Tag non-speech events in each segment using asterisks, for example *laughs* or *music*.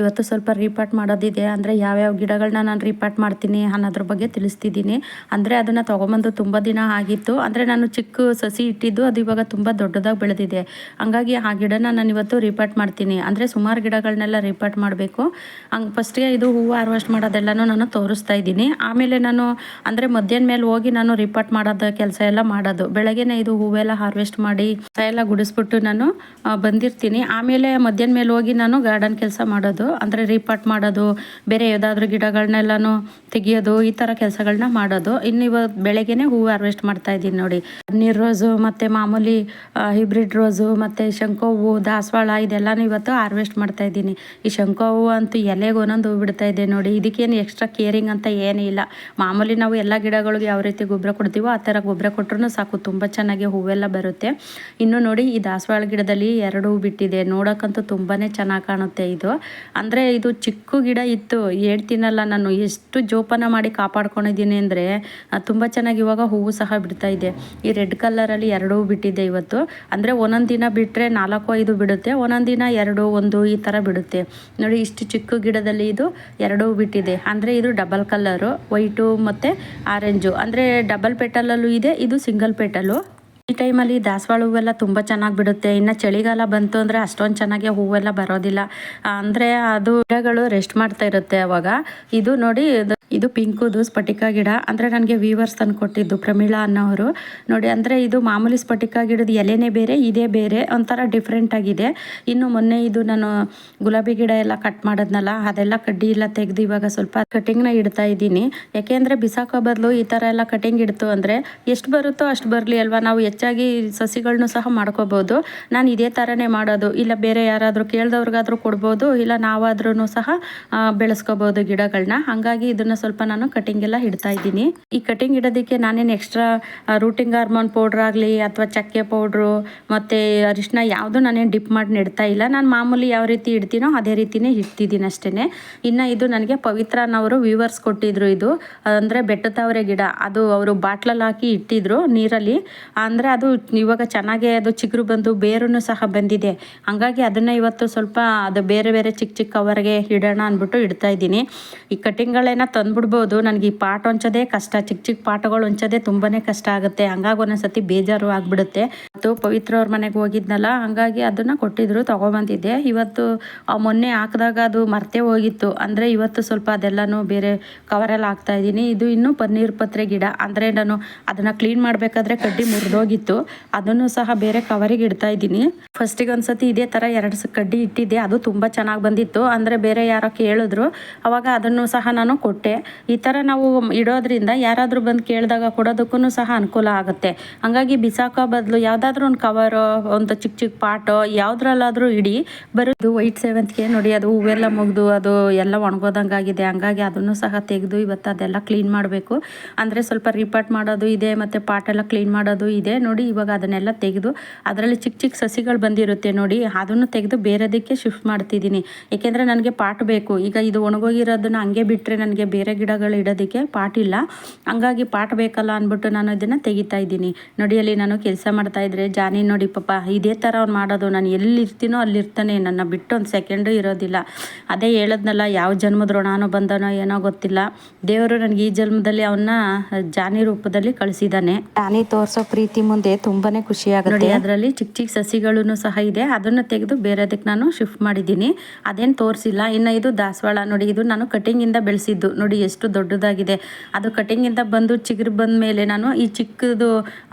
ಇವತ್ತು ಸ್ವಲ್ಪ ರೀಪಾರ್ಟ್ ಮಾಡೋದಿದೆ. ಅಂದರೆ ಯಾವ್ಯಾವ ಗಿಡಗಳನ್ನ ನಾನು ರೀಪಾರ್ಟ್ ಮಾಡ್ತೀನಿ ಅನ್ನೋದ್ರ ಬಗ್ಗೆ ತಿಳಿಸ್ತಿದ್ದೀನಿ. ಅಂದರೆ ಅದನ್ನು ತೊಗೊಂಬಂದು ತುಂಬ ದಿನ ಆಗಿತ್ತು. ಅಂದರೆ ನಾನು ಚಿಕ್ಕ ಸಸಿ ಇಟ್ಟಿದ್ದು ಅದು ಇವಾಗ ತುಂಬ ದೊಡ್ಡದಾಗಿ ಬೆಳೆದಿದೆ. ಹಂಗಾಗಿ ಆ ಗಿಡನ ನಾನು ಇವತ್ತು ರೀಪಾರ್ಟ್ ಮಾಡ್ತೀನಿ. ಅಂದರೆ ಸುಮಾರು ಗಿಡಗಳನ್ನೆಲ್ಲ ರೀಪಾರ್ಟ್ ಮಾಡಬೇಕು. ಹಂಗೆ ಫಸ್ಟಿಗೆ ಇದು ಹೂವು ಹಾರ್ವೆಸ್ಟ್ ಮಾಡೋದೆಲ್ಲನೂ ನಾನು ತೋರಿಸ್ತಾ ಇದ್ದೀನಿ. ಆಮೇಲೆ ನಾನು, ಅಂದರೆ ಮಧ್ಯಾಹ್ನ ಮೇಲೆ ಹೋಗಿ ನಾನು ರೀಪಾರ್ಟ್ ಮಾಡೋದು ಕೆಲಸ ಎಲ್ಲ ಮಾಡೋದು. ಬೆಳಗ್ಗೆನೇ ಇದು ಹೂವೆಲ್ಲ ಹಾರ್ವೆಸ್ಟ್ ಮಾಡಿ ಎಲ್ಲ ಗುಡಿಸ್ಬಿಟ್ಟು ನಾನು ಬಂದಿರ್ತೀನಿ. ಆಮೇಲೆ ಮಧ್ಯಾಹ್ನ ಮೇಲೆ ಹೋಗಿ ನಾನು ಗಾರ್ಡನ್ ಕೆಲಸ ಮಾಡೋದು. ಅಂದರೆ ರೀಪಾಟ್ ಮಾಡೋದು, ಬೇರೆ ಯಾವುದಾದ್ರೂ ಗಿಡಗಳನ್ನೆಲ್ಲನೂ ತೆಗಿಯೋದು, ಈ ಥರ ಕೆಲಸಗಳನ್ನ ಮಾಡೋದು. ಇನ್ನು ಇವತ್ತು ಬೆಳಗ್ಗೆನೇ ಹೂವು ಹಾರ್ವೆಸ್ಟ್ ಮಾಡ್ತಾ ಇದ್ದೀನಿ ನೋಡಿ. ನೀರು ರೋಸು, ಮತ್ತು ಮಾಮೂಲಿ ಹೈಬ್ರಿಡ್ ರೋಸು, ಮತ್ತು ಶಂಕೋ ಹೂವು, ದಾಸವಾಳ ಇದೆಲ್ಲನೂ ಇವತ್ತು ಹಾರ್ವೆಸ್ಟ್ ಮಾಡ್ತಾ ಇದ್ದೀನಿ. ಈ ಶಂಕೋ ಹೂವು ಅಂತೂ ಎಲೆಗೆ ಒಂದೊಂದು ಹೂವು ಬಿಡ್ತಾ ಇದೆ ನೋಡಿ. ಇದಕ್ಕೇನು ಎಕ್ಸ್ಟ್ರಾ ಕೇರಿಂಗ್ ಅಂತ ಏನೂ ಇಲ್ಲ. ಮಾಮೂಲಿ ನಾವು ಎಲ್ಲ ಗಿಡಗಳಿಗೆ ಯಾವ ರೀತಿ ಗೊಬ್ಬರ ಕೊಡ್ತೀವೋ ಆ ಥರ ಗೊಬ್ಬರ ಕೊಟ್ಟರು ಸಾಕು. ತುಂಬ ಚೆನ್ನಾಗಿ ಹೂವೆಲ್ಲ ಬರುತ್ತೆ. ಇನ್ನು ನೋಡಿ ಈ ದಾಸವಾಳ ಗಿಡದಲ್ಲಿ ಎರಡು ಹೂ ಬಿಟ್ಟಿದೆ. ನೋಡೋಕ್ಕಂತೂ ತುಂಬಾ ಚೆನ್ನಾಗಿ ಕಾಣುತ್ತೆ ಇದು. ಅಂದರೆ ಇದು ಚಿಕ್ಕ ಗಿಡ ಇತ್ತು, ಹೇಳ್ತೀನಲ್ಲ ನಾನು, ಎಷ್ಟು ಜೋಪಾನ ಮಾಡಿ ಕಾಪಾಡ್ಕೊಂಡಿದ್ದೀನಿ ಅಂದರೆ ತುಂಬ ಚೆನ್ನಾಗಿ ಇವಾಗ ಹೂವು ಸಹ ಬಿಡ್ತಾ ಇದೆ. ಈ ರೆಡ್ ಕಲರಲ್ಲಿ ಎರಡು ಬಿಟ್ಟಿದೆ ಇವತ್ತು. ಅಂದರೆ ಒಂದೊಂದು ದಿನ ಬಿಟ್ಟರೆ ನಾಲ್ಕು, ಐದು ಬಿಡುತ್ತೆ, ಒಂದೊಂದು ದಿನ ಎರಡು, ಒಂದು ಈ ಥರ ಬಿಡುತ್ತೆ. ನೋಡಿ, ಇಷ್ಟು ಚಿಕ್ಕ ಗಿಡದಲ್ಲಿ ಇದು ಎರಡು ಬಿಟ್ಟಿದೆ. ಅಂದರೆ ಇದು ಡಬಲ್ ಕಲರು, ವೈಟು ಮತ್ತು ಆರೆಂಜು. ಅಂದರೆ ಡಬಲ್ ಪೆಟಲಲ್ಲೂ ಇದೆ, ಇದು ಸಿಂಗಲ್ ಪೆಟಲು ಈ ಟೈಮಲ್ಲಿ ದಾಸವಾಳ ಹೂವೆಲ್ಲ ತುಂಬ ಚೆನ್ನಾಗಿ ಬಿಡುತ್ತೆ. ಇನ್ನು ಚಳಿಗಾಲ ಬಂತು ಅಂದರೆ ಅಷ್ಟೊಂದು ಚೆನ್ನಾಗಿ ಹೂವೆಲ್ಲ ಬರೋದಿಲ್ಲ. ಅಂದರೆ ಅದು ಗಿಡಗಳು ರೆಸ್ಟ್ ಮಾಡ್ತಾ ಇರುತ್ತೆ ಅವಾಗ. ಇದು ನೋಡಿ, ಇದು- ಪಿಂಕುದು ಸ್ಫಟಿಕ ಗಿಡ. ಅಂದರೆ ನನಗೆ ವೀವರ್ಸ್ ತಂದು ಕೊಟ್ಟಿದ್ದು ಪ್ರಮೀಳಾ ಅನ್ನೋರು. ನೋಡಿ, ಅಂದರೆ ಇದು ಮಾಮೂಲಿ ಸ್ಫಟಿಕ ಗಿಡದ ಎಲೆನೇ ಬೇರೆ, ಇದೇ ಬೇರೆ. ಒಂಥರ ಡಿಫ್ರೆಂಟ್ ಆಗಿದೆ. ಇನ್ನು ಮೊನ್ನೆ ಇದು ನಾನು ಗುಲಾಬಿ ಗಿಡ ಎಲ್ಲ ಕಟ್ ಮಾಡೋದ್ನಲ್ಲ, ಅದೆಲ್ಲ ಕಡ್ಡಿ ಎಲ್ಲ ತೆಗೆದು ಇವಾಗ ಸ್ವಲ್ಪ ಕಟಿಂಗ್ನ ಇಡ್ತಾ ಇದ್ದೀನಿ. ಯಾಕೆಂದರೆ ಬಿಸಾಕೋ ಬದಲು ಈ ಥರ ಎಲ್ಲ ಕಟಿಂಗ್ ಇಡ್ತು ಅಂದರೆ ಎಷ್ಟು ಬರುತ್ತೋ ಅಷ್ಟು ಬರಲಿ ಅಲ್ವಾ? ನಾವು ಹೆಚ್ಚಾಗಿ ಸಸಿಗಳನ್ನು ಸಹ ಮಾಡ್ಕೋಬೋದು. ನಾನು ಇದೇ ಥರನೇ ಮಾಡೋದು. ಇಲ್ಲ ಬೇರೆ ಯಾರಾದರೂ ಕೇಳಿದವ್ರಿಗಾದರೂ ಕೊಡ್ಬೋದು. ಇಲ್ಲ ನಾವಾದ್ರೂ ಸಹ ಬೆಳೆಸ್ಕೋಬೋದು ಗಿಡಗಳನ್ನ ಹಾಗಾಗಿ ಇದನ್ನು ಸ್ವಲ್ಪ ನಾನು ಕಟಿಂಗ್ ಎಲ್ಲ ಇಡ್ತಾ ಇದ್ದೀನಿ. ಈ ಕಟಿಂಗ್ ಇಡೋದಕ್ಕೆ ನಾನೇನು ಎಕ್ಸ್ಟ್ರಾ ರೂಟಿಂಗ್ ಹಾರ್ಮೋನ್ ಪೌಡ್ರ್ ಆಗಲಿ ಅಥವಾ ಚಕ್ಕೆ ಪೌಡ್ರು ಮತ್ತು ಅರಿಶಿನ ಯಾವುದು ನಾನೇನು ಡಿಪ್ ಮಾಡಿ ನೆಡ್ತಾ ಇಲ್ಲ. ನಾನು ಮಾಮೂಲಿ ಯಾವ ರೀತಿ ಇಡ್ತೀನೋ ಅದೇ ರೀತಿನೇ ಇಡ್ತಿದ್ದೀನಿ ಅಷ್ಟೇ ಇನ್ನು ಇದು ನನಗೆ ಪವಿತ್ರ ಅನ್ನೋರು ವ್ಯೂವರ್ಸ್ ಕೊಟ್ಟಿದ್ರು ಇದು. ಅಂದರೆ ಬೆಟ್ಟದವರೆ ಗಿಡ. ಅದು ಅವರು ಬಾಟ್ಲಲ್ಲಿ ಹಾಕಿ ಇಟ್ಟಿದ್ರು ನೀರಲ್ಲಿ. ಅಂದರೆ ಅದು ಇವಾಗ ಚೆನ್ನಾಗೆ ಅದು ಚಿಗುರು ಬಂದು ಬೇರೂ ಸಹ ಬಂದಿದೆ. ಹಾಗಾಗಿ ಅದನ್ನು ಇವತ್ತು ಸ್ವಲ್ಪ ಅದು ಬೇರೆ ಬೇರೆ ಚಿಕ್ಕ ಚಿಕ್ಕ ಕವರ್ಗೆ ಇಡೋಣ ಅಂದ್ಬಿಟ್ಟು ಇಡ್ತಾ ಇದ್ದೀನಿ. ಈ ಕಟಿಂಗ್ಗಳೇನ ತಂದುಬಿಡ್ಬೋದು. ನನಗೆ ಈ ಪಾಟ್ ಹೊಂಚೋದೇ ಕಷ್ಟ. ಚಿಕ್ಕ ಚಿಕ್ಕ ಪಾಟಗಳು ಹೊಂಚೋದೇ ತುಂಬಾ ಕಷ್ಟ ಆಗುತ್ತೆ. ಹಂಗಾಗಿ ಒಂದೊಂದ್ಸತಿ ಬೇಜಾರು ಆಗಿಬಿಡುತ್ತೆ. ಮತ್ತು ಪವಿತ್ರ ಅವ್ರ ಮನೆಗೆ ಹೋಗಿದ್ನಲ್ಲ, ಹಂಗಾಗಿ ಅದನ್ನು ಕೊಟ್ಟಿದ್ರು, ತೊಗೊಬಂದಿದ್ದೆ. ಇವತ್ತು ಮೊನ್ನೆ ಹಾಕಿದಾಗ ಅದು ಮರ್ತೇ ಹೋಗಿತ್ತು. ಅಂದರೆ ಇವತ್ತು ಸ್ವಲ್ಪ ಅದೆಲ್ಲನೂ ಬೇರೆ ಕವರಲ್ಲಿ ಹಾಕ್ತಾ ಇದ್ದೀನಿ. ಇದು ಇನ್ನೂ ಪನ್ನೀರ್ ಪತ್ರೆ ಗಿಡ. ಅಂದರೆ ನಾನು ಅದನ್ನು ಕ್ಲೀನ್ ಮಾಡಬೇಕಾದ್ರೆ ಕಡ್ಡಿ ಮುರಿದೋಗಿತ್ತು ಅದನ್ನು ಸಹ ಬೇರೆ ಕವರಿಗೆ ಇಡ್ತಾ ಇದ್ದೀನಿ. ಫಸ್ಟಿಗೆ ಒಂದ್ಸತಿ ಇದೇ ಥರ ಎರಡು ಕಡ್ಡಿ ಇಟ್ಟಿದ್ದೆ. ಅದು ತುಂಬ ಚೆನ್ನಾಗಿ ಬಂದಿತ್ತು. ಅಂದರೆ ಬೇರೆ ಯಾರೋ ಕೇಳಿದ್ರು. ಅವಾಗ ಅದನ್ನು ಸಹ ನಾನು ಕೊಟ್ಟೆ. ಈ ಥರ ನಾವು ಇಡೋದ್ರಿಂದ ಯಾರಾದರೂ ಬಂದು ಕೇಳಿದಾಗ ಕೊಡೋದಕ್ಕೂ ಸಹ ಅನುಕೂಲ ಆಗುತ್ತೆ. ಹಂಗಾಗಿ ಬಿಸಾಕೋ ಬದಲು ಯಾವುದಾದ್ರೂ ಒಂದು ಕವರು ಒಂದು ಚಿಕ್ಕ ಚಿಕ್ಕ ಪಾಟೋ ಯಾವುದ್ರಲ್ಲಾದರೂ ಇಡಿ. ಬರೋದು ವೈಟ್ ಸೇವಂತಿಗೆ ನೋಡಿ, ಅದು ಹೂವೆಲ್ಲ ಮುಗಿದು, ಅದು ಎಲ್ಲ ಒಣಗೋದಂಗಾಗಿದೆ. ಹಂಗಾಗಿ ಅದನ್ನು ಸಹ ತೆಗೆದು ಇವತ್ತು ಅದೆಲ್ಲ ಕ್ಲೀನ್ ಮಾಡಬೇಕು. ಅಂದರೆ ಸ್ವಲ್ಪ ರಿಪಾರ್ಟ್ ಮಾಡೋದು ಇದೆ, ಮತ್ತು ಪಾಟೆಲ್ಲ ಕ್ಲೀನ್ ಮಾಡೋದು ಇದೆ. ನೋಡಿ ಇವಾಗ ಅದನ್ನೆಲ್ಲ ತೆಗೆದು ಅದರಲ್ಲಿ ಚಿಕ್ಕ ಚಿಕ್ಕ ಸಸಿಗಳು ಬಂದಿರುತ್ತೆ ನೋಡಿ, ಅದನ್ನು ತೆಗೆದು ಬೇರೆದಕ್ಕೆ ಶಿಫ್ಟ್ ಮಾಡ್ತಿದ್ದೀನಿ. ಏಕೆಂದರೆ ನನಗೆ ಪಾಟ್ ಬೇಕು. ಈಗ ಇದು ಒಣಗೋಗಿರೋದನ್ನ ಹಂಗೆ ಬಿಟ್ಟರೆ ನನಗೆ ಬೇರೆ ಗಿಡಗಳು ಇಡೋದಕ್ಕೆ ಪಾಟ್ ಇಲ್ಲ. ಹಂಗಾಗಿ ಪಾಟ್ ಬೇಕಲ್ಲ ಅಂದ್ಬಿಟ್ಟು ನಾನು ಇದನ್ನು ತೆಗಿತಾ ಇದ್ದೀನಿ. ನೋಡಿ ಅಲ್ಲಿ ನಾನು ಕೆಲಸ ಮಾಡ್ತಾ ಇದ್ರೆ, ಜಾನಿ ನೋಡಿ ಪಾಪ, ಇದೇ ಥರ ಅವ್ನು ಮಾಡೋದು. ನಾನು ಎಲ್ಲಿರ್ತೀನೋ ಅಲ್ಲಿರ್ತಾನೆ. ನನ್ನ ಬಿಟ್ಟು ಒಂದು ಸೆಕೆಂಡು ಇರೋದಿಲ್ಲ. ಅದೇ ಹೇಳೋದ್ನಲ್ಲ, ಯಾವ ಜನ್ಮದ ಋಣಾನು ಬಂದನೋ ಏನೋ ಗೊತ್ತಿಲ್ಲ. ದೇವರು ನನಗೆ ಈ ಜನ್ಮದಲ್ಲಿ ಅವನ್ನ ಜಾನಿ ರೂಪದಲ್ಲಿ ಕಳಿಸಿದ್ದಾನೆ. ಜಾನಿ ತೋರಿಸೋ ಪ್ರೀತಿ ಮುಂದೆ ತುಂಬಾನೇ ಖುಷಿ ಆಗುತ್ತೆ ಅದರಲ್ಲಿ ಚಿಕ್ಕ ಚಿಕ್ಕ ಸಸಿಗಳೂ ಸಹ ಇದೆ. ಅದನ್ನು ತೆಗೆದು ಬೇರೆದಕ್ಕೆ ನಾನು ಶಿಫ್ಟ್ ಮಾಡಿದ್ದೀನಿ. ಅದೇನು ತೋರಿಸಿಲ್ಲ. ಇನ್ನು ಇದು ದಾಸವಾಳ, ನೋಡಿ, ಇದು ನಾನು ಕಟಿಂಗಿಂದ ಬೆಳೆಸಿದ್ದು. ನೋಡಿ, ಎಷ್ಟು ದೊಡ್ಡದಾಗಿದೆ. ಅದು ಕಟಿಂಗಿಂದ ಬಂದು ಚಿಗುರು ಬಂದ ಮೇಲೆ ನಾನು ಈ ಚಿಕ್ಕದು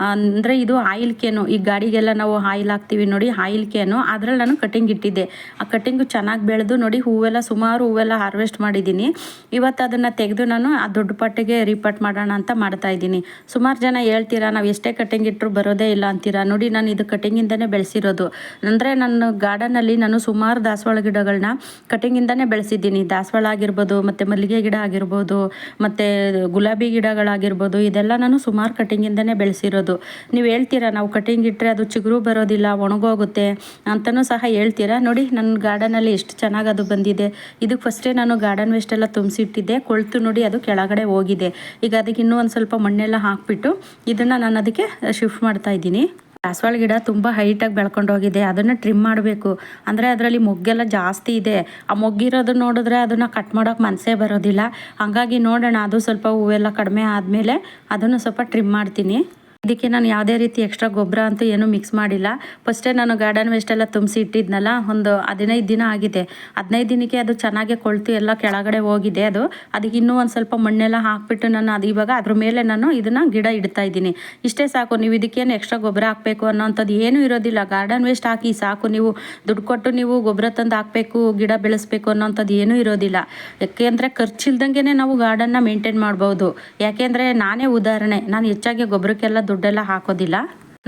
ಅಂದರೆ ಇದು ಆಯಿಲ್ ಕೇನು ಈ ಗಾಡಿಗೆಲ್ಲ ನಾವು ಆಯಿಲ್ ಹಾಕ್ತೀವಿ ನೋಡಿ ಆಯಿಲ್ ಕೇನು ಅದ್ರಲ್ಲಿ ನಾನು ಕಟಿಂಗ್ ಇಟ್ಟಿದ್ದೆ. ಆ ಕಟಿಂಗು ಚೆನ್ನಾಗಿ ಬೆಳೆದು ನೋಡಿ, ಹೂವೆಲ್ಲ ಸುಮಾರು ಹೂವೆಲ್ಲ ಹಾರ್ವೆಸ್ಟ್ ಮಾಡಿದ್ದೀನಿ. ಇವತ್ತು ಅದನ್ನು ತೆಗೆದು ನಾನು ಆ ದೊಡ್ಡ ಪಟ್ಟಿಗೆ ರೀಪಟ್ ಮಾಡೋಣ ಅಂತ ಮಾಡ್ತಾ ಇದ್ದೀನಿ. ಸುಮಾರು ಜನ ಹೇಳ್ತೀರಾ, ನಾವು ಎಷ್ಟೇ ಕಟಿಂಗ್ ಇಟ್ಟರು ಬರೋದೇ ಇಲ್ಲ ಅಂತೀರಾ? ನೋಡಿ, ನಾನು ಇದು ಕಟಿಂಗಿಂದನೇ ಬೆಳೆಸಿರೋದು. ಅಂದರೆ ನನ್ನ ಗಾರ್ಡನಲ್ಲಿ ನಾನು ಸುಮಾರು ದಾಸವಾಳ ಗಿಡಗಳನ್ನ ಕಟಿಂಗಿಂದನೇ ಬೆಳೆಸಿದ್ದೀನಿ. ದಾಸವಾಳ ಆಗಿರ್ಬೋದು, ಮತ್ತು ಮಲ್ಲಿಗೆ ಗಿಡ ಆಗಿರ್ಬೋದು, ಮತ್ತು ಗುಲಾಬಿ ಗಿಡಗಳಾಗಿರ್ಬೋದು, ಇದೆಲ್ಲ ನಾನು ಸುಮಾರು ಕಟಿಂಗಿಂದನೇ ಬೆಳೆಸಿರೋದು. ನೀವು ಹೇಳ್ತೀರಾ, ನಾವು ಕಟಿಂಗ್ ಇಟ್ಟರೆ ಅದು ಚಿಗುರು ಬರೋದಿಲ್ಲ, ಒಣಗೋಗುತ್ತೆ ಅಂತಲೂ ಸಹ ಹೇಳ್ತೀರಾ? ನೋಡಿ, ನನ್ನ ಗಾರ್ಡನಲ್ಲಿ ಎಷ್ಟು ಚೆನ್ನಾಗಿ ಅದು ಬಂದಿದೆ. ಇದಕ್ಕೆ ಫಸ್ಟೇ ನಾನು ಗಾರ್ಡನ್ ವೇಸ್ಟ್ ಎಲ್ಲ ತುಂಬಿಸಿಟ್ಟಿದ್ದೆ. ಕೊಳ್ತು ನೋಡಿ ಅದು ಕೆಳಗಡೆ ಹೋಗಿದೆ. ಈಗ ಅದಕ್ಕೆ ಇನ್ನೂ ಒಂದು ಸ್ವಲ್ಪ ಮಣ್ಣೆಲ್ಲ ಹಾಕಿಬಿಟ್ಟು ಇದನ್ನು ನಾನು ಅದಕ್ಕೆ ಶಿಫ್ಟ್ ಮಾಡ್ತಾ ಇದ್ದೀನಿ. ದಾಸವಾಳ ಗಿಡ ತುಂಬ ಹೈಟಾಗಿ ಬೆಳ್ಕೊಂಡು ಹೋಗಿದೆ. ಅದನ್ನು ಟ್ರಿಮ್ ಮಾಡಬೇಕು. ಅಂದರೆ ಅದರಲ್ಲಿ ಮೊಗ್ಗೆಲ್ಲ ಜಾಸ್ತಿ ಇದೆ. ಆ ಮೊಗ್ಗಿರೋದು ನೋಡಿದ್ರೆ ಅದನ್ನು ಕಟ್ ಮಾಡೋಕೆ ಮನಸ್ಸೇ ಬರೋದಿಲ್ಲ. ಹಾಗಾಗಿ ನೋಡೋಣ, ಅದು ಸ್ವಲ್ಪ ಹೂವೆಲ್ಲ ಕಡಿಮೆ ಆದಮೇಲೆ ಅದನ್ನು ಸ್ವಲ್ಪ ಟ್ರಿಮ್ ಮಾಡ್ತೀನಿ. ಇದಕ್ಕೆ ನಾನು ಯಾವುದೇ ರೀತಿ ಎಕ್ಸ್ಟ್ರಾ ಗೊಬ್ಬರ ಅಂತೂ ಏನೂ ಮಿಕ್ಸ್ ಮಾಡಿಲ್ಲ. ಫಸ್ಟೇ ನಾನು ಗಾರ್ಡನ್ ವೇಸ್ಟ್ ಎಲ್ಲ ತುಂಬಿಸಿ ಇಟ್ಟಿದ್ನಲ್ಲ, ಒಂದು ಹದಿನೈದು ದಿನ ಆಗಿದೆ. ಹದಿನೈದು ದಿನಕ್ಕೆ ಅದು ಚೆನ್ನಾಗಿ ಕೊಳ್ತು, ಎಲ್ಲ ಕೆಳಗಡೆ ಹೋಗಿದೆ ಅದು. ಅದಕ್ಕೆ ಇನ್ನೂ ಒಂದು ಸ್ವಲ್ಪ ಮಣ್ಣೆಲ್ಲ ಹಾಕ್ಬಿಟ್ಟು ನಾನು ಅದು ಇವಾಗ ಅದ್ರ ಮೇಲೆ ನಾನು ಇದನ್ನು ಗಿಡ ಇಡ್ತಾ ಇದ್ದೀನಿ. ಇಷ್ಟೇ ಸಾಕು, ನೀವು ಇದಕ್ಕೇನು ಎಕ್ಸ್ಟ್ರಾ ಗೊಬ್ಬರ ಹಾಕಬೇಕು ಅನ್ನೋಂಥದ್ದು ಏನೂ ಇರೋದಿಲ್ಲ. ಗಾರ್ಡನ್ ವೇಸ್ಟ್ ಹಾಕಿ ಸಾಕು, ನೀವು ದುಡ್ಡು ಕೊಟ್ಟು ನೀವು ಗೊಬ್ಬರ ತಂದು ಹಾಕಬೇಕು, ಗಿಡ ಬೆಳೆಸಬೇಕು ಅನ್ನೋಂಥದ್ದು ಏನೂ ಇರೋದಿಲ್ಲ. ಯಾಕೆಂದರೆ ಖರ್ಚಿಲ್ದಂಗೆ ನಾವು ಗಾರ್ಡನ್ನ ಮೇಂಟೈನ್ ಮಾಡ್ಬೋದು. ಯಾಕೆಂದರೆ ನಾನೇ ಉದಾಹರಣೆ, ನಾನು ಹೆಚ್ಚಾಗಿ ಗೊಬ್ಬರಕ್ಕೆಲ್ಲ ದುಡ್ಡೆಲ್ಲ ಹಾಕೋದಿಲ್ಲ.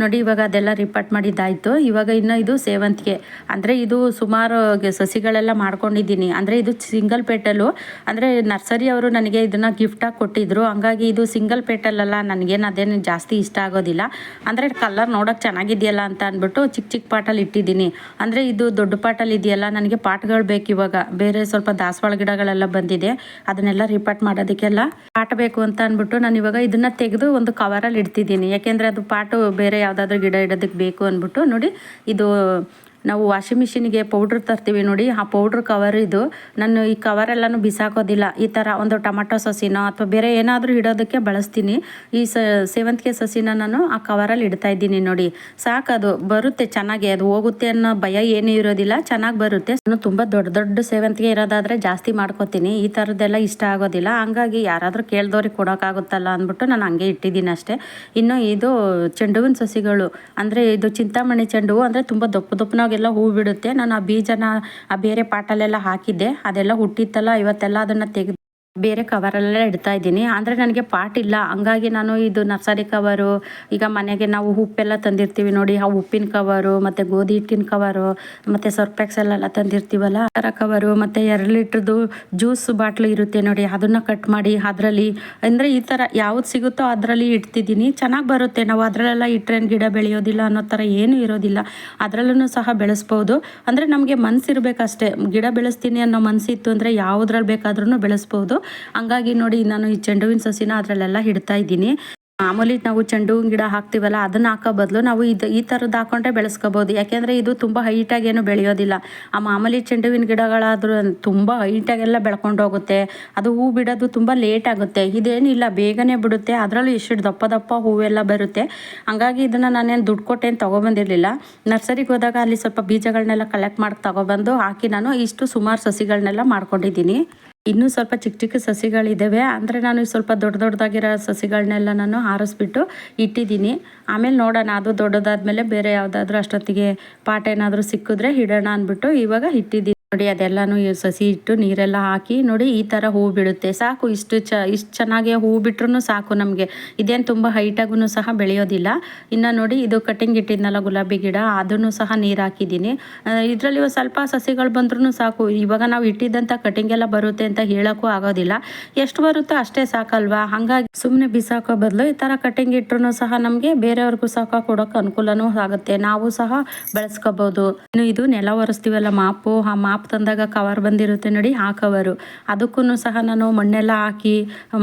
ನೋಡಿ, ಇವಾಗ ಅದೆಲ್ಲ ರಿಪಾರ್ಟ್ ಮಾಡಿದ್ದಾಯ್ತು. ಇವಾಗ ಇನ್ನು ಇದು ಸೇವಂತಿಗೆ ಅಂದರೆ ಇದು ಸುಮಾರು ಸಸಿಗಳೆಲ್ಲ ಮಾಡ್ಕೊಂಡಿದ್ದೀನಿ. ಅಂದರೆ ಇದು ಸಿಂಗಲ್ ಪೇಟಲು ಅಂದರೆ ನರ್ಸರಿ ಅವರು ನನಗೆ ಇದನ್ನು ಗಿಫ್ಟಾಗಿ ಕೊಟ್ಟಿದ್ರು. ಹಂಗಾಗಿ ಇದು ಸಿಂಗಲ್ ಪೇಟಲಲ್ಲ ನನಗೇನು ಅದೇನು ಜಾಸ್ತಿ ಇಷ್ಟ ಆಗೋದಿಲ್ಲ. ಅಂದರೆ ಕಲರ್ ನೋಡೋಕೆ ಚೆನ್ನಾಗಿದೆಯಲ್ಲ ಅಂತ ಅಂದ್ಬಿಟ್ಟು ಚಿಕ್ಕ ಚಿಕ್ಕ ಪಾಟಲ್ಲಿ ಇಟ್ಟಿದ್ದೀನಿ. ಅಂದರೆ ಇದು ದೊಡ್ಡ ಪಾಟಲ್ಲಿ ಇದೆಯಲ್ಲ, ನನಗೆ ಪಾಟ್ಗಳು ಬೇಕು ಇವಾಗ. ಬೇರೆ ಸ್ವಲ್ಪ ದಾಸವಾಳ ಗಿಡಗಳೆಲ್ಲ ಬಂದಿದೆ. ಅದನ್ನೆಲ್ಲ ರಿಪೋರ್ಟ್ ಮಾಡೋದಕ್ಕೆಲ್ಲ ಪಾಟ್ ಬೇಕು ಅಂತ ಅಂದ್ಬಿಟ್ಟು ನಾನು ಇವಾಗ ಇದನ್ನ ತೆಗೆದು ಒಂದು ಕವರಲ್ಲಿ ಇಡ್ತಿದ್ದೀನಿ. ಯಾಕೆಂದರೆ ಅದು ಪಾಟು ಬೇರೆ ಯಾವುದಾದ್ರೂ ಗಿಡ ಇಡೋದಕ್ಕೆ ಬೇಕು ಅಂದ್ಬಿಟ್ಟು ನೋಡಿ ಇದು ನಾವು ವಾಷಿಂಗ್ ಮಿಷಿನಿಗೆ ಪೌಡ್ರ್ ತರ್ತೀವಿ ನೋಡಿ, ಆ ಪೌಡ್ರ್ ಕವರ್ ಇದು. ನಾನು ಈ ಕವರೆಲ್ಲನೂ ಬಿಸಾಕೋದಿಲ್ಲ. ಈ ಥರ ಒಂದು ಟೊಮಟೊ ಸಸಿನೋ ಅಥವಾ ಬೇರೆ ಏನಾದರೂ ಇಡೋದಕ್ಕೆ ಬಳಸ್ತೀನಿ. ಈ ಸ ಸೇವಂತಿಗೆ ಸಸಿನ ನಾನು ಆ ಕವರಲ್ಲಿ ಇಡ್ತಾ ಇದ್ದೀನಿ ನೋಡಿ. ಸಾಕದು, ಬರುತ್ತೆ ಚೆನ್ನಾಗಿ, ಅದು ಹೋಗುತ್ತೆ ಅನ್ನೋ ಭಯ ಏನೂ ಇರೋದಿಲ್ಲ. ಚೆನ್ನಾಗಿ ಬರುತ್ತೆ. ನಾನು ತುಂಬ ದೊಡ್ಡ ದೊಡ್ಡ ಸೇವಂತಿಗೆ ಇರೋದಾದರೆ ಜಾಸ್ತಿ ಮಾಡ್ಕೋತೀನಿ. ಈ ಥರದ್ದೆಲ್ಲ ಇಷ್ಟ ಆಗೋದಿಲ್ಲ. ಹಂಗಾಗಿ ಯಾರಾದರೂ ಕೇಳ್ದವ್ರಿಗೆ ಕೊಡೋಕ್ಕಾಗುತ್ತಲ್ಲ ಅಂದ್ಬಿಟ್ಟು ನಾನು ಹಂಗೆ ಇಟ್ಟಿದ್ದೀನಿ ಅಷ್ಟೇ. ಇನ್ನು ಇದು ಚೆಂಡುವಿನ ಸಸಿಗಳು, ಅಂದರೆ ಇದು ಚಿಂತಾಮಣಿ ಚೆಂಡು ಅಂದರೆ ತುಂಬ ದಪ್ಪ ದಪ್ಪನಾಗೆಲ್ಲ ಹೂ ಬಿಡುತ್ತೆ. ನಾನು ಆ ಬೀಜನ, ಆ ಬೇರೆ ಪಾಟಲ್ಲೆಲ್ಲ ಹಾಕಿದ್ದೆ. ಅದೆಲ್ಲ ಹುಟ್ಟಿತ್ತಲ್ಲ, ಇವತ್ತೆಲ್ಲ ಅದನ್ನು ತೆಗೆದು ಬೇರೆ ಕವರಲ್ಲೆಲ್ಲ ಇಡ್ತಾ ಇದ್ದೀನಿ. ಅಂದರೆ ನನಗೆ ಪಾಟ್ ಇಲ್ಲ. ಹಂಗಾಗಿ ನಾನು ಇದು ನರ್ಸರಿ ಕವರು ಈಗ ಮನೆಗೆ ನಾವು ಉಪ್ಪೆಲ್ಲ ತಂದಿರ್ತೀವಿ ನೋಡಿ. ಆ ಉಪ್ಪಿನ ಕವರು ಮತ್ತು ಗೋಧಿ ಹಿಟ್ಟಿನ ಕವರು ಮತ್ತು ಎಲ್ಲ ತಂದಿರ್ತೀವಲ್ಲ? ಆ ಥರ ಕವರು ಮತ್ತು ಎರಡು ಲೀಟ್ರದ್ದು ಜ್ಯೂಸ್ ಬಾಟ್ಲು ಇರುತ್ತೆ ನೋಡಿ. ಅದನ್ನು ಕಟ್ ಮಾಡಿ ಅದರಲ್ಲಿ, ಅಂದರೆ ಈ ಥರ ಯಾವ್ದು ಸಿಗುತ್ತೋ ಅದರಲ್ಲಿ ಇಡ್ತಿದ್ದೀನಿ. ಚೆನ್ನಾಗಿ ಬರುತ್ತೆ. ನಾವು ಅದರಲ್ಲೆಲ್ಲ ಇಟ್ಟರೆ ಗಿಡ ಬೆಳೆಯೋದಿಲ್ಲ ಅನ್ನೋ ಥರ ಏನೂ ಇರೋದಿಲ್ಲ. ಅದರಲ್ಲೂ ಸಹ ಬೆಳೆಸ್ಬೋದು. ಅಂದರೆ ನಮಗೆ ಮನಸ್ಸಿರ್ಬೇಕಷ್ಟೇ ಗಿಡ ಬೆಳೆಸ್ತೀನಿ ಅನ್ನೋ ಮನಸ್ಸಿತ್ತು ಅಂದರೆ ಯಾವುದ್ರಲ್ಲಿ ಬೇಕಾದ್ರೂ ಬೆಳೆಸ್ಬೋದು. ಹಂಗಾಗಿ ನೋಡಿ ನಾನು ಈ ಚೆಂಡು ಹೂವಿನ ಸಸಿನ ಅದರಲ್ಲೆಲ್ಲ ಇಡ್ತಾ ಇದ್ದೀನಿ. ಮಾಮೂಲಿ ನಾವು ಚೆಂಡು ಹೂವಿನ ಗಿಡ ಹಾಕ್ತೀವಲ್ಲ, ಅದನ್ನ ಹಾಕೋ ಬದಲು ನಾವು ಇದು ಈ ಥರದ್ದು ಹಾಕೊಂಡ್ರೆ ಬೆಳೆಸ್ಕೋಬೋದು. ಯಾಕೆಂದ್ರೆ ಇದು ತುಂಬ ಹೈಟಾಗಿ ಏನು ಬೆಳೆಯೋದಿಲ್ಲ. ಆ ಮಾಮೂಲಿ ಚೆಂಡು ಹೂವಿನ ಗಿಡಗಳಾದ್ರೂ ತುಂಬ ಹೈಟಾಗೆಲ್ಲ ಬೆಳ್ಕೊಂಡು ಹೋಗುತ್ತೆ. ಅದು ಹೂ ಬಿಡೋದು ತುಂಬ ಲೇಟ್ ಆಗುತ್ತೆ. ಇದೇನಿಲ್ಲ, ಬೇಗನೆ ಬಿಡುತ್ತೆ. ಅದರಲ್ಲೂ ಎಷ್ಟು ದಪ್ಪ ದಪ್ಪ ಹೂವೆಲ್ಲ ಬರುತ್ತೆ. ಹಂಗಾಗಿ ಇದನ್ನ ನಾನೇನು ದುಡ್ಡು ಕೊಟ್ಟೇನು ತೊಗೊಬಂದಿರಲಿಲ್ಲ. ನರ್ಸರಿಗೆ ಹೋದಾಗ ಅಲ್ಲಿ ಸ್ವಲ್ಪ ಬೀಜಗಳನ್ನೆಲ್ಲ ಕಲೆಕ್ಟ್ ಮಾಡಿ ತಗೊಬಂದು ಹಾಕಿ ನಾನು ಇಷ್ಟು ಸುಮಾರು ಸಸಿಗಳನ್ನೆಲ್ಲ ಮಾಡ್ಕೊಂಡಿದ್ದೀನಿ. ಇನ್ನೂ ಸ್ವಲ್ಪ ಚಿಕ್ಕ ಚಿಕ್ಕ ಸಸಿಗಳಿದ್ದಾವೆ ಅಂದರೆ ನಾನು ಸ್ವಲ್ಪ ದೊಡ್ಡ ದೊಡ್ಡದಾಗಿರೋ ಸಸಿಗಳನ್ನೆಲ್ಲ ನಾನು ಆರಿಸ್ಬಿಟ್ಟು ಇಟ್ಟಿದ್ದೀನಿ. ಆಮೇಲೆ ನೋಡೋಣ, ಅದು ದೊಡ್ಡದಾದ್ಮೇಲೆ ಬೇರೆ ಯಾವುದಾದ್ರೂ ಅಷ್ಟೊತ್ತಿಗೆ ಪಾಟ್ ಏನಾದರೂ ಸಿಕ್ಕಿದ್ರೆ ಇಡೋಣ ಅಂದ್ಬಿಟ್ಟು ಇವಾಗ ಇಟ್ಟಿದ್ದೀನಿ. ನೋಡಿ, ಅದೆಲ್ಲನೂ ಸಸಿ ಇಟ್ಟು ನೀರೆಲ್ಲ ಹಾಕಿ ನೋಡಿ, ಈ ಥರ ಹೂ ಬಿಡುತ್ತೆ. ಸಾಕು, ಇಷ್ಟು ಚ, ಇಷ್ಟು ಚೆನ್ನಾಗಿ ಹೂ ಬಿಟ್ರೂ ಸಾಕು ನಮಗೆ. ಇದೇನು ತುಂಬ ಹೈಟಾಗೂ ಸಹ ಬೆಳೆಯೋದಿಲ್ಲ. ಇನ್ನು ನೋಡಿ, ಇದು ಕಟಿಂಗ್ ಇಟ್ಟಿದ್ನಲ್ಲ ಗುಲಾಬಿ ಗಿಡ, ಅದನ್ನು ಸಹ ನೀರು ಹಾಕಿದ್ದೀನಿ. ಇದರಲ್ಲಿ ಸ್ವಲ್ಪ ಸಸಿಗಳು ಬಂದ್ರೂ ಸಾಕು. ಇವಾಗ ನಾವು ಇಟ್ಟಿದ್ದಂಥ ಕಟಿಂಗ್ ಎಲ್ಲ ಬರುತ್ತೆ ಅಂತ ಹೇಳೋಕ್ಕೂ ಆಗೋದಿಲ್ಲ. ಎಷ್ಟು ಬರುತ್ತೋ ಅಷ್ಟೇ ಸಾಕಲ್ವಾ? ಹಾಗಾಗಿ ಸುಮ್ಮನೆ ಬಿಸಾಕೋ ಬದಲು ಈ ಥರ ಕಟಿಂಗ್ ಇಟ್ಟರು ಸಹ ನಮಗೆ ಬೇರೆಯವ್ರಿಗೂ ಸಹ ಕೊಡೋಕೆ ಅನುಕೂಲನೂ ಆಗುತ್ತೆ. ನಾವು ಸಹ ಬೆಳೆಸ್ಕೋಬೋದು. ಇನ್ನು ಇದು ನೆಲ ಒರೆಸ್ತೀವಲ್ಲ, ಮಾಪು. ಆ ಮಾಪ್ ತಂದಾಗ ಕವರ್ ಬಂದಿರುತ್ತೆ ನೋಡಿ, ಆ ಕವರು ಅದಕ್ಕೂ ಸಹ ನಾನು ಮಣ್ಣೆಲ್ಲ ಹಾಕಿ,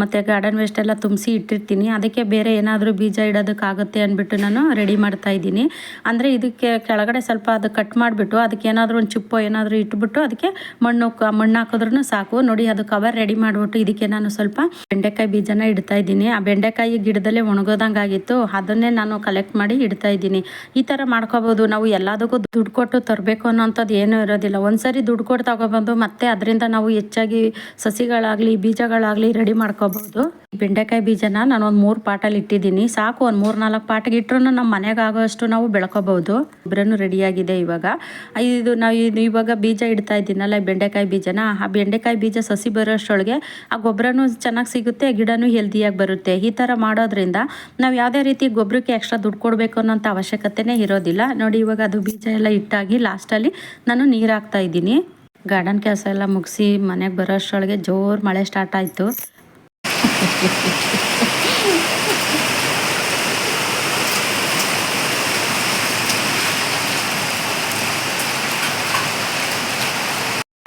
ಮತ್ತು ಗಾರ್ಡನ್ ವೇಸ್ಟ್ ಎಲ್ಲ ತುಂಬಿಸಿ ಇಟ್ಟಿರ್ತೀನಿ. ಅದಕ್ಕೆ ಬೇರೆ ಏನಾದರೂ ಬೀಜ ಇಡೋದಕ್ಕಾಗುತ್ತೆ ಅಂದ್ಬಿಟ್ಟು ನಾನು ರೆಡಿ ಮಾಡ್ತಾ ಇದ್ದೀನಿ. ಅಂದರೆ ಇದಕ್ಕೆ ಕೆಳಗಡೆ ಸ್ವಲ್ಪ ಅದು ಕಟ್ ಮಾಡಿಬಿಟ್ಟು, ಅದಕ್ಕೆ ಏನಾದರೂ ಒಂದು ಚಿಪ್ಪು ಏನಾದರೂ ಇಟ್ಬಿಟ್ಟು, ಅದಕ್ಕೆ ಮಣ್ಣು ಮಣ್ಣು ಹಾಕಿದ್ರೂ ಸಾಕು. ನೋಡಿ, ಅದು ಕವರ್ ರೆಡಿ ಮಾಡಿಬಿಟ್ಟು ಇದಕ್ಕೆ ನಾನು ಸ್ವಲ್ಪ ಬೆಂಡೆಕಾಯಿ ಬೀಜನ ಇಡ್ತಾ ಇದ್ದೀನಿ. ಆ ಬೆಂಡೆಕಾಯಿ ಗಿಡದಲ್ಲೇ ಒಣಗೋದಂಗೆ ಆಗಿತ್ತು ಅದನ್ನೇ ನಾನು ಕಲೆಕ್ಟ್ ಮಾಡಿ ಇಡ್ತಾ ಇದ್ದೀನಿ. ಈ ಥರ ಮಾಡ್ಕೋಬೋದು. ನಾವು ಎಲ್ಲದಕ್ಕೂ ದುಡ್ಡು ಕೊಟ್ಟು ತರಬೇಕು ಅನ್ನೋಂಥದ್ದು ಏನೂ ಇರೋದಿಲ್ಲ. ಒಂದ್ಸರಿ ದುಡ್ಡು ಕೊಟ್ಟು ತಗೊಬಂದು ಮತ್ತೆ ಅದರಿಂದ ನಾವು ಹೆಚ್ಚಾಗಿ ಸಸಿಗಳಾಗಲಿ, ಬೀಜಗಳಾಗಲಿ ರೆಡಿ ಮಾಡ್ಕೋಬಹುದು ಬೆಂಡೆಕಾಯಿ ಬೀಜನ ನಾನು ಒಂದು ಮೂರು ಪಾಟಲ್ಲಿ ಇಟ್ಟಿದ್ದೀನಿ. ಸಾಕು ಒಂದು ಮೂರು ನಾಲ್ಕು ಪಾಟಿಗೆ ಇಟ್ಟರು ನಮ್ಮ ಮನೆಗೆ ಆಗೋಷ್ಟು ನಾವು ಬೆಳ್ಕೋಬಹುದು ಗೊಬ್ಬರನು ರೆಡಿಯಾಗಿದೆ ಇವಾಗ. ಇದು ನಾವು ಇದು ಇವಾಗ ಬೀಜ ಇಡ್ತಾ ಇದ್ದೀನಲ್ಲ ಬೆಂಡೆಕಾಯಿ ಬೀಜನ. ಆ ಬೆಂಡೆಕಾಯಿ ಬೀಜ ಸಸಿ ಬರೋಷ್ಟೊಳಗೆ ಆ ಗೊಬ್ಬರನೂ ಚೆನ್ನಾಗಿ ಸಿಗುತ್ತೆ ಗಿಡನೂ ಹೆಲ್ದಿಯಾಗಿ ಬರುತ್ತೆ. ಈ ಥರ ಮಾಡೋದ್ರಿಂದ ನಾವು ಯಾವುದೇ ರೀತಿ ಗೊಬ್ಬರಕ್ಕೆ ಎಕ್ಸ್ಟ್ರಾ ದುಡ್ಡು ಕೊಡಬೇಕು ಅನ್ನೋಂಥ ಅವಶ್ಯಕತೆನೇ ಇರೋದಿಲ್ಲ. ನೋಡಿ ಇವಾಗ ಅದು ಬೀಜ ಎಲ್ಲ ಇಟ್ಟಾಗಿ ಲಾಸ್ಟಲ್ಲಿ ನಾನು ನೀರು ಹಾಕ್ತಾ ಇದ್ದೀನಿ. ಗಾರ್ಡನ್ ಕೆಲಸ ಎಲ್ಲ ಮುಗಿಸಿ ಮನೆಗೆ ಬರೋಷ್ಟರೊಳಗೆ ಜೋರು ಮಳೆ ಸ್ಟಾರ್ಟ್ ಆಯಿತು. *laughs*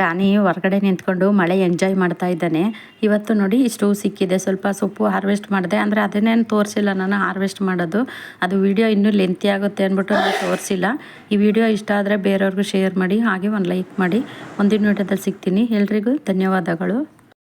ರಾಣಿ ಹೊರಗಡೆ ನಿಂತ್ಕೊಂಡು ಮಳೆ ಎಂಜಾಯ್ ಮಾಡ್ತಾ ಇದ್ದಾನೆ. ಇವತ್ತು ನೋಡಿ ಇಷ್ಟು ಸಿಕ್ಕಿದೆ. ಸ್ವಲ್ಪ ಸೊಪ್ಪು ಹಾರ್ವೆಸ್ಟ್ ಮಾಡಿದೆ. ಅಂದರೆ ಅದನ್ನೇನು ತೋರಿಸಿಲ್ಲ ನಾನು ಹಾರ್ವೆಸ್ಟ್ ಮಾಡೋದು. ಅದು ವಿಡಿಯೋ ಇನ್ನೂ ಲೆಂತಿ ಆಗುತ್ತೆ ಅಂದ್ಬಿಟ್ಟು ನಾನು ತೋರಿಸಿಲ್ಲ. ಈ ವಿಡಿಯೋ ಇಷ್ಟ ಆದರೆ ಬೇರೆಯವ್ರಿಗೂ ಶೇರ್ ಮಾಡಿ, ಹಾಗೆ ಒಂದು ಲೈಕ್ ಮಾಡಿ. ಒಂದಿನ ವಿಡಿಯೋದಲ್ಲಿ ಸಿಗ್ತೀನಿ. ಎಲ್ರಿಗೂ ಧನ್ಯವಾದಗಳು.